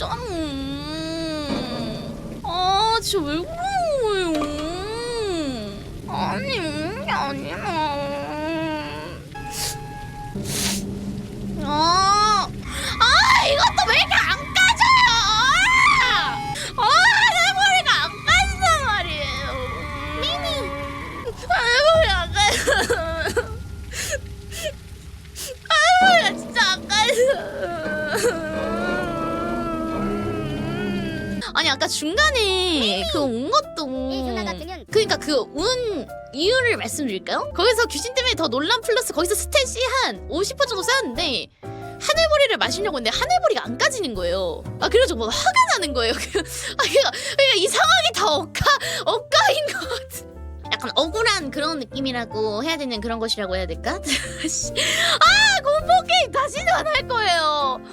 있잖아. 아, 진짜 왜 그러는 거예요? 아니, 아니라. 아니 아까 중간에 그온 것도 같으면 그러니까 그 운 이유를 말씀드릴까요? 거기서 귀신 때문에 더 논란 플러스 거기서 스탯이 한 50% 정도 쌓였는데 하늘보리를 마시려고 했는데 하늘보리가 안 까지는 거예요. 아 그래서 뭐 화가 나는 거예요. 그- 아 그러니까, 그러니까 이 상황이 다 억까 억까인 것 같은. 약간 억울한 그런 느낌이라고 해야 되는 그런 것이라고 해야 될까? 씨. 아 공포 게임 다시는 안 할 거예요.